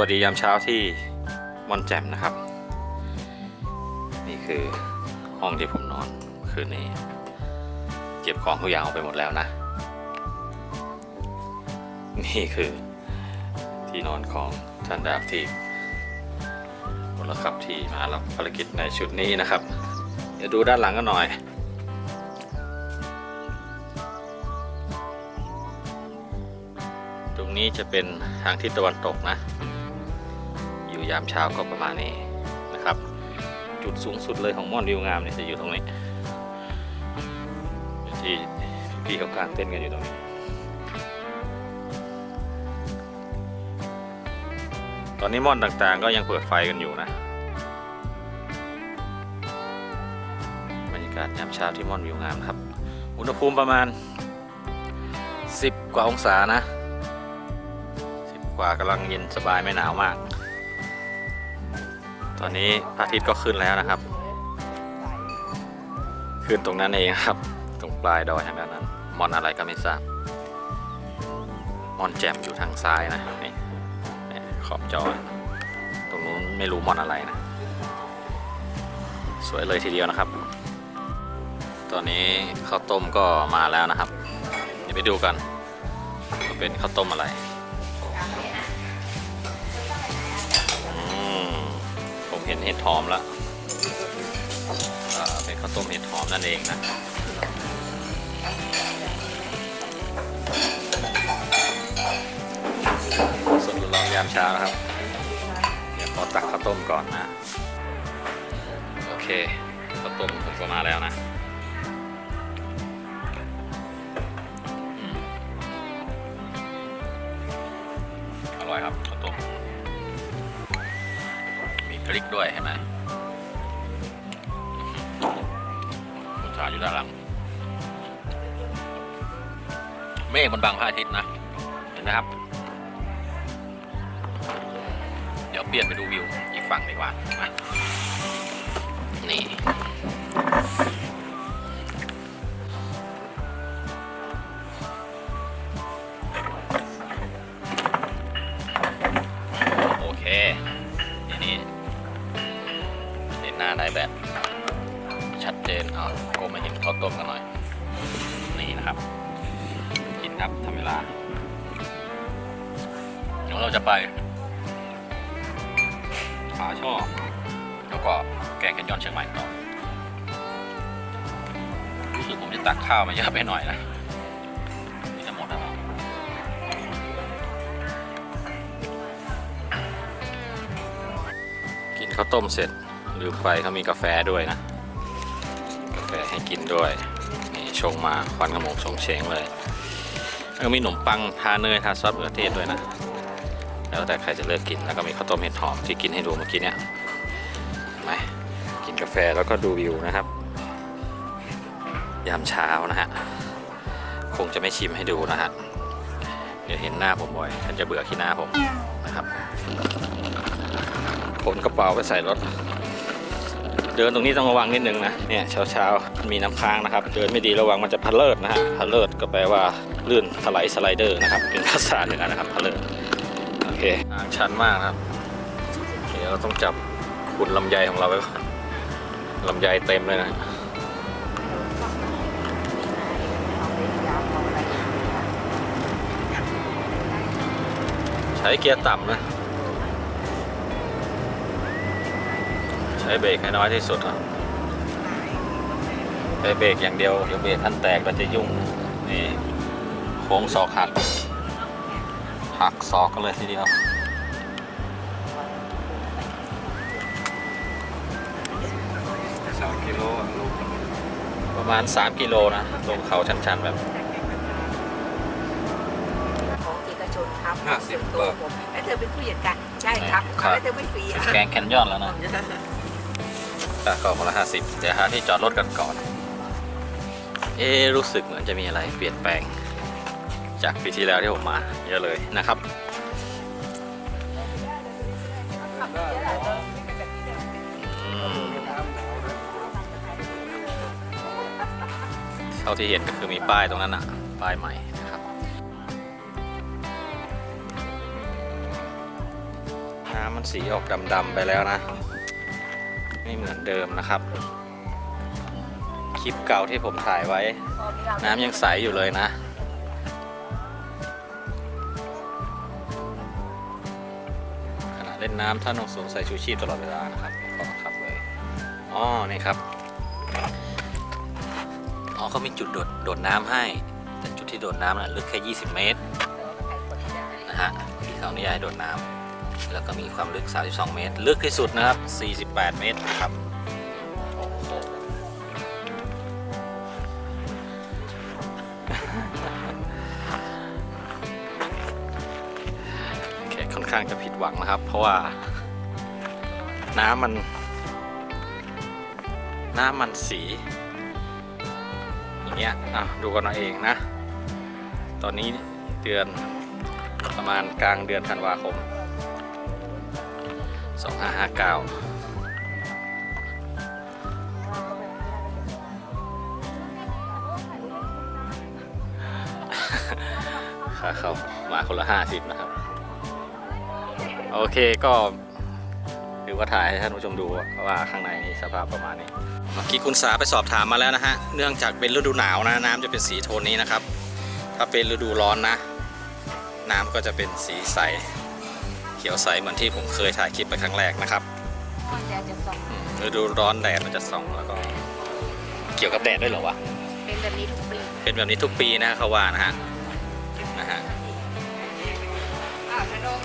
วัสดียามเช้าที่มอนแจ่มนะครับ นี่คือห้องที่ผมนอนคืนนี้ เก็บของทุกอย่างออกไปหมดแล้วนะ นี่คือที่นอนของท่านดาบที่พลขับที่มารับภารกิจในชุดนี้นะครับ เดี๋ยวดูด้านหลังกันหน่อยตรงนี้จะเป็นทางทิศตะวันตกนะ ยามเช้าก็ประมาณนี้นะครับ จุดสูงสุดเลยของม่อนวิวงามเนี่ยจะอยู่ตรงนี้ที่พี่เขากางเต้นกันอยู่ตรงนี้ ตอนนี้ม่อนต่างๆก็ยังเปิดไฟกันอยู่นะบรรยากาศยามเช้าที่ม่อนวิวงามครับ อุณหภูมิประมาณ 10 กว่าองศานะ 10 กว่ากำลังเย็นสบายไม่หนาวมาก ตอนนี้พระอาทิตย์ก็ขึ้นแล้วนะครับ ขึ้นตรงนั้นเองครับ ตรงปลายดอยทางด้านนั้นมอนอะไรก็ไม่ทราบมอนแจมอยู่ทางซ้ายนะนี่นี่ขอบจอตรงนู้นไม่รู้มอนอะไรนะ สวยเลยทีเดียวนะครับ ตอนนี้ข้าวต้มก็มาแล้วนะครับ เดี๋ยวไปดูกันว่าเป็นข้าวต้มอะไร เห็นเห็ดหอมแล้วเป็นข้าวต้มเห็ดหอมนั่นเองนะสดร้อนยามเช้านะครับ เดี๋ยวขอตักข้าวต้มก่อนนะ โอเคข้าวต้มผมก็มาแล้วนะอร่อยครับข้าวต้ม มีพริกด้วยเห็นไหมคุณชาอยู่ด้านหลัง เมฆมันบังพระอาทิตย์นะ เห็นไหมครับ เดี๋ยวเปลี่ยนไปดูวิวอีกฝั่งดีกว่ามานี่โอเค นี้เห็นหน้าได้ แบบ ชัดเจนเอาโกมาเห็นข้าวต้มกันหน่อย นี่นะครับกินครับทำเวลาเดี๋ยวเราจะไปผาช่อแล้วก็แกงแคนยอนเชียงใหม่ต่อรู้สึกผมจะตักข้าวมาเยอะไปหน่อยนะนี่จะหมดแล้วกินข้าวต้มเสร็จ ลืมไปเขามีกาแฟด้วยนะ กาแฟให้กินด้วย นี่ชงมาควันกระมงชงเชงเลยแล้วมีขนมปังทาเนยทาซอสมะเขือเทศด้วยนะ แล้วแต่ใครจะเลือกกินแล้วก็มีข้าวต้มเห็ดหอมที่กินให้ดูเมื่อกี้เนี่ยเห็นไหมกินกาแฟแล้วก็ดูวิวนะครับ ยามเช้านะฮะคงจะไม่ชิมให้ดูนะฮะเดี๋ยวเห็นหน้าผมบ่อยท่านจะเบื่อขี้หน้าผมนะครับขนกระเป๋าไปใส่รถ เดินตรงนี้ต้องระวังนิดนึงนะเนี่ยเช้าๆมีน้ำค้างนะครับ เดินไม่ดีระวังมันจะพะเลิดนะฮะพะเลิดก็แปลว่าลื่นถลายสไลเดอร์นะครับเป็นภาษาเหนือนะครับพะเลิดโอเคทางชันมากครับเดี๋ยวเราต้องจับขุนลำไยของเราไว้ก่อนลำไยเต็มเลยนะใช้เกียร์ต่ำนะ ช้เบรกให้น้อยที่สุดครับใช้เบรกอย่างเดียวเดี๋ยวเบรกท่านแตกเราจะยุ่งนี่โค้งศอกหักหักศอกกันเลยทีเดียวสามกิโลประมาณ 3 กิโลนะลงเขาชันๆแบบของเอกชนครับห้าสิบส่วนตัวผมแล้วเธอเป็นผู้จัดการใช่ครับครับแล้วเธอไม่ฟรีอะแกงแคนยอนแล้วนะ ค่าเข้าคนละห้าสิบเดี๋ยวหาที่จอดรถกันก่อน เอ๊รู้สึกเหมือนจะมีอะไรเปลี่ยนแปลง จากปีที่แล้วที่ผมมาเยอะเลยนะครับเท่าที่เห็นก็คือมีป้ายตรงนั้นอะป้ายใหม่นะครับสีออกดำๆไปแล้วนะ ไม่เหมือนเดิมนะครับ คลิปเก่าที่ผมถ่ายไว้ น้ำยังใสอยู่เลยนะ ขณะเล่นน้ำท่านต้องสวมใส่ชูชีพตลอดเวลานะครับขอครับเลยอ๋อนี่ครับอ๋อเขามีจุดโดดโดดน้ำให้ แต่จุดที่โดดน้ำน่ะลึกแค่ 20 เมตรนะฮะที่เขาอนุญาตให้โดดน้ำ แล้วก็มีความลึก 32 เมตร ลึกที่สุดนะครับ 48 เมตรครับโอ้โหแขกค่อนข้างจะผิดหวังนะครับ เพราะว่า น้ำมัน น้ำมันสี อย่างเงี้ยอะดูกันเอาเองนะ ตอนนี้เดือนประมาณกลางเดือนธันวาคม 2559ค่าเข้ามาคนละ50นะครับ โอเคก็ถือว่าถ่ายให้ท่านผู้ชมดูว่าข้างในนี่สภาพประมาณนี้ เมื่อกี้คุณสาไปสอบถามมาแล้วนะฮะ เนื่องจากเป็นฤดูหนาวนะ น้ำจะเป็นสีโทนนี้นะครับ ถ้าเป็นฤดูร้อนนะ น้ำก็จะเป็นสีใส ขียวใสเหมือนที่ผมเคยถ่ายคลิปไปครั้งแรกนะครับแดดจะส่องฤดูร้อนแดดมันจะส่องแล้วก็ เกี่ยวกับแดดด้วยเหรอวะเป็นแบบนี้ทุกปีเป็นแบบนี้ทุกปีนะเขาว่านะฮะนะฮะ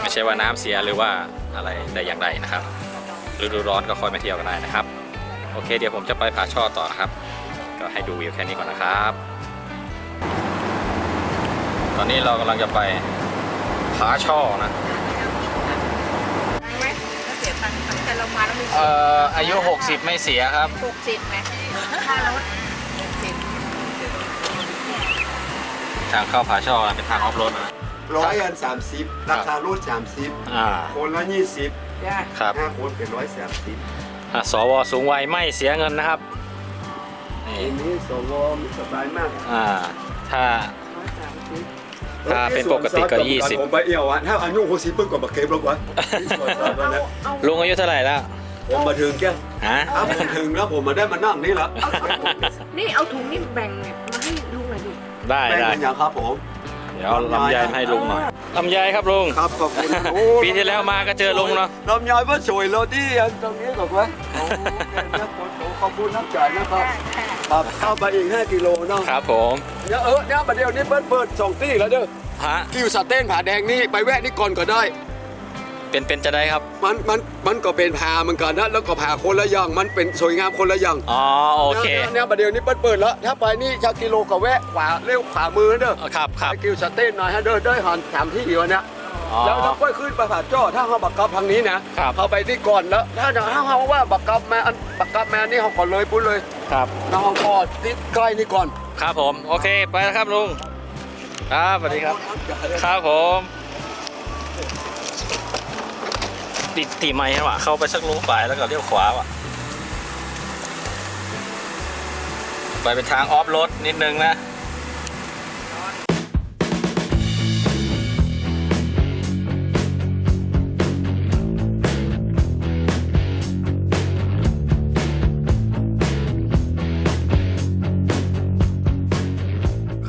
ไม่ใช่ว่าน้ำเสียหรือว่าอะไรแต่อย่างใดนะครับฤดูร้อนก็ค่อยมาเที่ยวกันได้นะครับ โอเค เดี๋ยวผมจะไปผาช่อต่อนะครับ ก็ให้ดูวิวแค่นี้ก่อนนะครับ ตอนนี้เรากำลังจะไปผาช่อนะ ถ้าเสียตังค์แต่เรามาแล้วมีเอ่ออายุ 60 ไม่เสียครับ หกสิบไหมค่ารถหกสิบทางเข้าผาช่อเป็นทางออฟโรดนะ ร้อยอันสามสิบราคารูดสามสิบอ่าคนละยี่สิบจ้าครับห้าคนเป็นร้อยสามสิบอะสวสูงวัยไม่เสียเงินนะครับนี่ทีนี้สวมีสบายมากอ่าถ้าร้อยสามสิบ ถ้าเป็นปกติก็ส่วนยี่สิบผมไปเอี่ยวอะถ้าอายุหกสิบเพิ่งกว่าบักเก็บแล้วกว่าที่ส่วนสอบแล้วนะลุงอายุเท่าไหร่แล้วผมมาถึงแก้ฮะถ้าผมถึงแล้วผมมาได้มานั่งนี่ละนี่เอาถุงนี่แบ่งมาให้ลุงหน่อยดิได้แบ่งได้กันอย่างครับผม เดี๋ยวลำไยมาให้ลุงหน่อยลำไยครับลุง ครับขอบคุณโอ้ปีที่แล้วมาก็เจอลุงเนาะ ลำไยว่าสวยเราที่อันตรงนี้ก่อนวะโอ้โหแกเนี่ยขอขอบคุณน้ำใจนะครับ ครับเข้าไปอีก 5 กิโลเนาะครับผมเนี่ยเออเนี่ยประเดี๋ยวนี้เปิดเปิดสองที่แล้วเด้อฮะที่อยู่สะเต้นผาแดงนี่ไปแวะนี่ก่อนก็ได้ เป็นเป็นจะได้ครับ มันมันมันก็เป็นพาเหมือนกันนะแล้วก็พาคนละอย่างมันเป็นสวยงามคนละอย่างอ๋อโอเคนี่ยเนี่ยประเดี๋ยวนี้เปิดเปิดแล้วถ้าไปนี่ชากิโลก็แวะขวาเลี้ยวขวามือเด้อครับครับไปกิวสะเต้นหน่อยฮะเด้อได้หันสามที่อยู่เนี่ยอ๋อ แล้วถ้าค่อยขึ้นไปผาจ้อถ้าเขาบักกับทางนี้นะครับ เขาไปที่ก่อนแล้ว ถ้าถ้าเขาว่าบักกับแม่อันบักกับแม่นี่เขาก่อนเลยปุ้นเลยครับน้องก็ที่ใกล้นี่ก่อนครับผม โอเคไปแล้วครับลุงครับสวัสดีครับ ครับผมติดตีไม้ว่ะเข้าไปสักลูกฝ่ายแล้วก็เลี้ยวขวาว่ะไปเป็นทางออฟรถนิดนึงนะ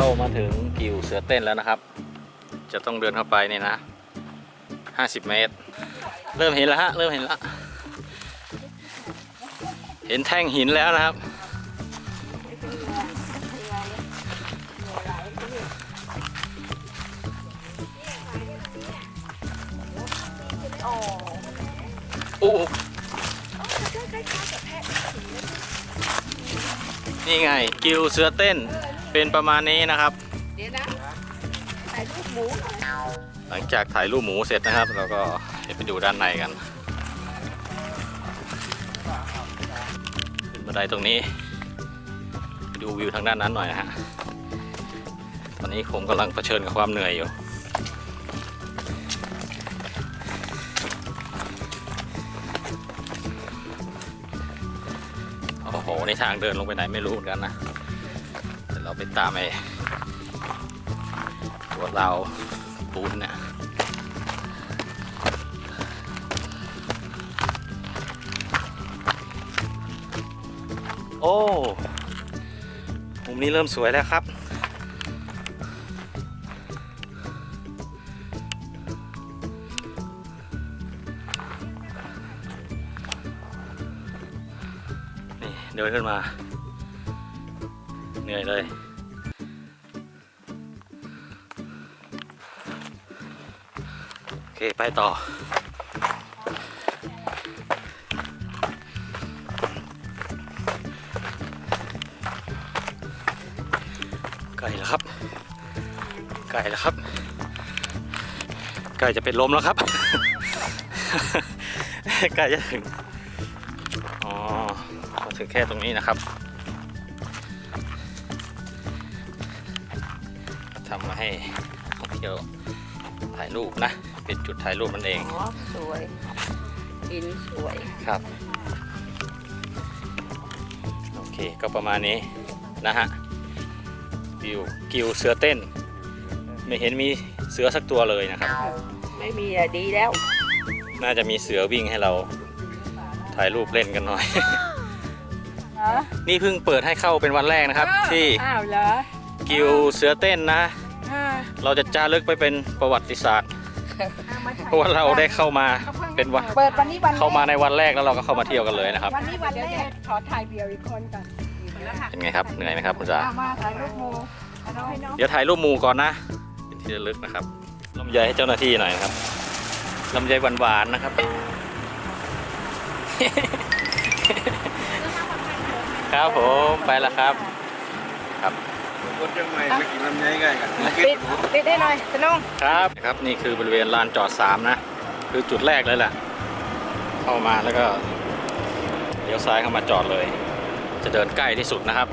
เข้ามาถึงกิวเสือเต้นแล้วนะครับ จะต้องเดินเข้าไปเนี่ยนะ 50 เมตร เริ่มเห็นแล้วฮะ เริ่มเห็นแล้ว เห็นแท่งหินแล้วนะครับ โอ้โหนี่ไง กิวเสือเต้น เป็นประมาณนี้นะครับ เดี๋ยวนะถ่ายรูปหมูหลังจากถ่ายรูปหมูเสร็จนะครับ เราก็เดี๋ยวไปดูด้านในกันขึ้นบันไดตรงนี้ไปดูวิวทางด้านนั้นหน่อยนะฮะ ตอนนี้ผมกำลังเผชิญกับความเหนื่อยอยู่โอ้โหในทางเดินลงไปไหนไม่รู้เหมือนกันนะ เราไปตามไอ้ตัวเราปูนเนี่ยโอ้มุมนี้เริ่มสวยแล้วครับ นี่เดินขึ้นมา เหนื่อยเลย เค ไปต่อ ไกลแล้วครับ ไกลแล้วครับ ไกลจะเป็นลมแล้วครับใกล้จะถึง อ๋อมาถึงแค่ตรงนี้นะครับทำมาให้นักท่องเที่ยวถ่ายรูปนะ เป็นจุดถ่ายรูปมันเองอ๋อสวยหินสวยครับ โอเคก็ประมาณนี้นะฮะวิวกิวเสือเต้น ไม่เห็นมีเสือสักตัวเลยนะครับ ไม่มีอะดีแล้ว น่าจะมีเสือวิ่งให้เราถ่ายรูปเล่นกันหน่อยนี่เพิ่งเปิดให้เข้าเป็นวันแรกนะครับ ที่อ้าวเหรอกิวเสือเต้นนะ อ่าเราจะจารึกไปเป็นประวัติศาสตร์ เพราะว่าเราได้เข้ามาเป็นวันเปิดวันนี้วันเข้ามาในวันแรกแล้วเราก็เข้ามาเที่ยวกันเลยนะครับ วันนี้วันแรกขอถ่ายเดียวอีกคนก่อนเป็นไงครับเหนื่อยไหมครับคุณจ๋าเอามาถ่ายรูปโมเอาน้องให้น้องเดี๋ยวถ่ายรูปหมู่ก่อนนะเป็นที่ระลึกนะครับลำไยให้เจ้าหน้าที่หน่อยนะครับลำไยหวานๆนะครับ ครับผมไปแล้วครับครับ คนเชียงใหม่ไปกินลำไยกันกันปิดปิดให้หน่อยตะน้องครับครับนี่คือบริเวณลานจอดสามนะ คือจุดแรกเลยแหละเข้ามาแล้วก็เลี้ยวซ้ายเข้ามาจอดเลย จะเดินใกล้ที่สุดนะครับ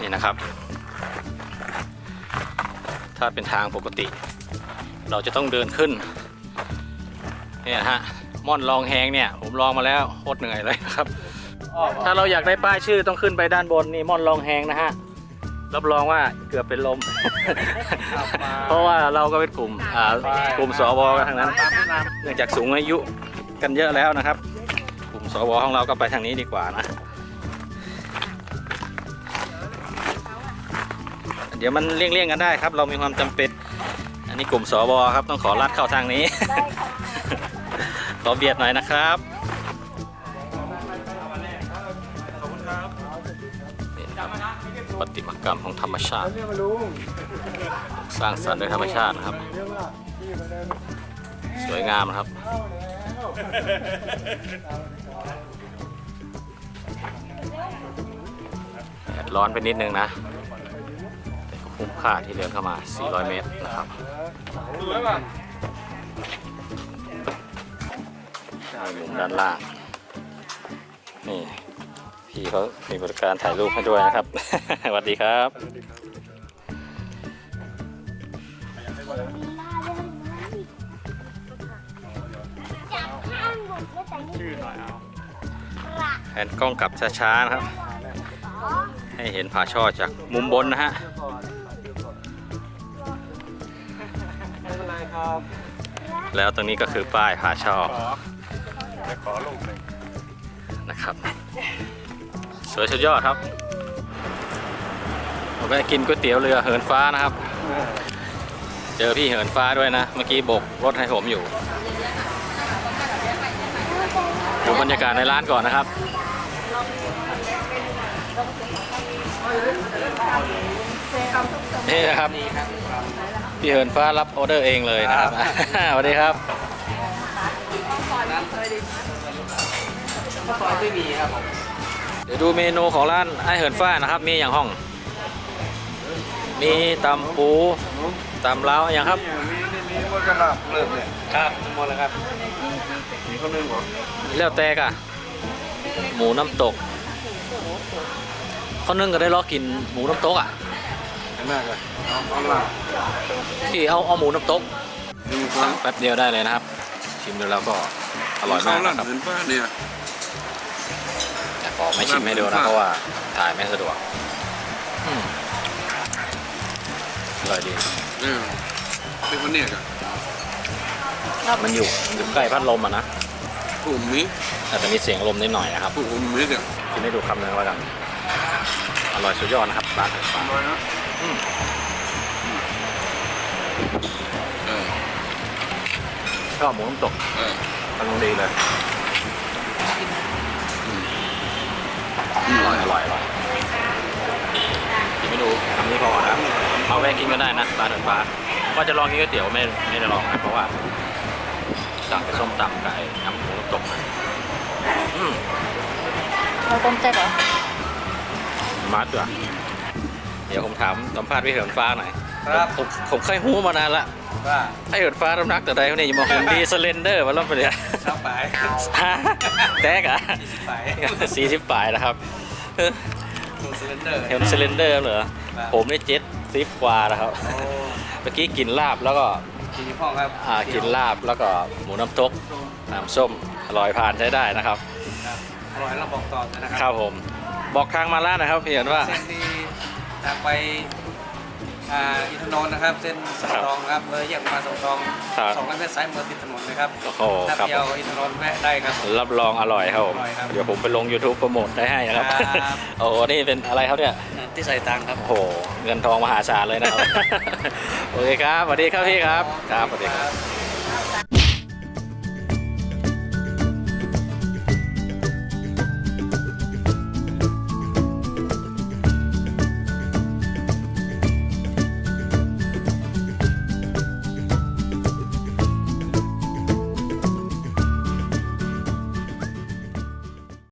นี่นะครับ ถ้าเป็นทางปกติ เราจะต้องเดินขึ้นเนี่ยนะฮะม่อนลองแฮงเนี่ย ผมลองมาแล้วโคตรเหนื่อยเลยนะครับ ถ้าเราอยากได้ป้ายชื่อต้องขึ้นไปด้านบนนี่ม่อนลองแฮงนะฮะ รับรองว่าเกือบเป็นลม เพราะว่าเราก็เป็นกลุ่มอ่ากลุ่มสวกันทั้งนั้น เนื่องจากสูงอายุกันเยอะแล้วนะครับ กลุ่มสวของเราก็ไปทางนี้ดีกว่านะ เดี๋ยวมันเลี่ยงๆกันได้ครับ เรามีความจำเป็น อันนี้กลุ่มสวครับต้องขอลัดเข้าทางนี้ ขอเบียดหน่อยนะครับ มากรรมของธรรมชาติ สร้างสรรค์โดยธรรมชาตินะครับ สวยงามนะครับ แดดร้อนไปนิดนึงนะแต่ก็คุ้มค่าที่เดินเข้ามา 400 เมตรนะครับมุมด้านล่าง นี่ พี่เขามีบริการถ่ายรูปให้ด้วยนะครับ สวัสดีครับจับข้างบนก็แต่นี่ชื่อหน่อยเอาแผนกล้องกลับช้าๆนะครับให้เห็นผาช่อจากมุมบนนะฮะ ไม่เป็นไรครับแล้วตรงนี้ก็คือป้ายผาช่อจะขอลูกหนึ่งนะครับ สวยสุดยอดครับผมไปกินก๋วยเตี๋ยวเรือเหินฟ้านะครับ เจอพี่เหินฟ้าด้วยนะ เมื่อกี้โบกรถให้ผมอยู่ ดูบรรยากาศในร้านก่อนนะครับนี่นะครับ พี่เหินฟ้ารับออเดอร์เองเลยนะครับสวัสดีครับ เดี๋ยวดูเมนูของร้านไอเหินฟ้านะครับ มีอย่างห้อง มีตำปูตำเล้าอย่างครับอย่างนี้นี่นี่มันก็ลาบเริ่มเนี่ยครับหมดแล้วครับ มีคนหนึงเหรอแล้วแต่กะหมูน้ำตกคนนึงก็ได้ลองกินหมูน้ำตกอะข้างหน้ากันเอาเอาลาบที่เอาเอาหมูน้ำตกดูคสั่รังบแป๊บเดียวได้เลยนะครับ ชิมดูแล้วก็อร่อยมากเขาหลังนะครับเงินฟ้าเนี่ยแต่ข อไม่ชิมให้ดูนะเพราะว่าถ่ายไม่สะดวกอืมอร่อยดีเออเป็นคนเนี่ยกันมันอยู่อยู่ใกล้พัดลมอะนะกลุ่มนี้ออาจจะมีเสียงลมนิดหน่อยนะครับผู้ผมมือกันกินให้ดูคำหนึ่งแล้วกันอร่อยสุดยอดนะครับร้านไฟฟ้าน้อยนะอืมเออชอบหมูน้ำตกเออกำลังดีเลย ร่อยอร่อยอร่อยกินไม่ดูทำนี้พอนะเอาแวะกินก็ได้นะร้านไฟฟ้าว่าจะลองกินก๋วยเตี๋ยวไม่ไม่ได้ลองนะเพราะว่าสั่งไปส้มตำไก่น้ำหมูน้ำตกมาอืมเราต้มแซ่บเหรอมาตัวเดี๋ยวผมถามสัมภาษณ์พี่เหินฟ้าหน่อยครับผมผมเคยหู้มานานละ ว่าไอเหินฟ้าน้ำหนักแต่ใดเขาเนี่ยยังมาหุ่นดีสเลนเดอร์มาแล้วไปเลยชอบไปแตกอะไปสี่สิบปลายนะครับเออคุณซิลินเดอร์เห็นสเลนเดอร์เหรอครับผมนี่เจ็ดสิบกว่านะครับโอ้เมื่อกี้กินลาบแล้วก็กินพ่อครับอ่ากินลาบแล้วก็หมูน้ำตกน้ำส้มอร่อยผ่านใช้ได้นะครับครับอร่อยเราบอกต่อเลยนะคครัรับผมบอกทางมาแล้วนะครับพี่เห็นว่าเส้นที่ทางไป อ่าอินทนนท์นะครับ เส้นสองทองนะครับเลยแยกมาสองทองครับสองร้อยเมตรซ้ายมือติดถนนเลยครับโอ้โหถ้าครับเที่ยวอินทนนท์แวะได้ครับ รับรองอร่อยครับผม อร่อยครับเดี๋ยวผมไปลง YouTube โปรโมทได้ให้นะครับ ครับ โอ้โหนี่เป็นอะไรครับเนี่ย ที่ใส่ตังค์ครับ โอ้โห เงินทองมหาศาลเลยนะครับ โอเคครับสวัสดีครับพี่ครับ ครับสวัสดีครับ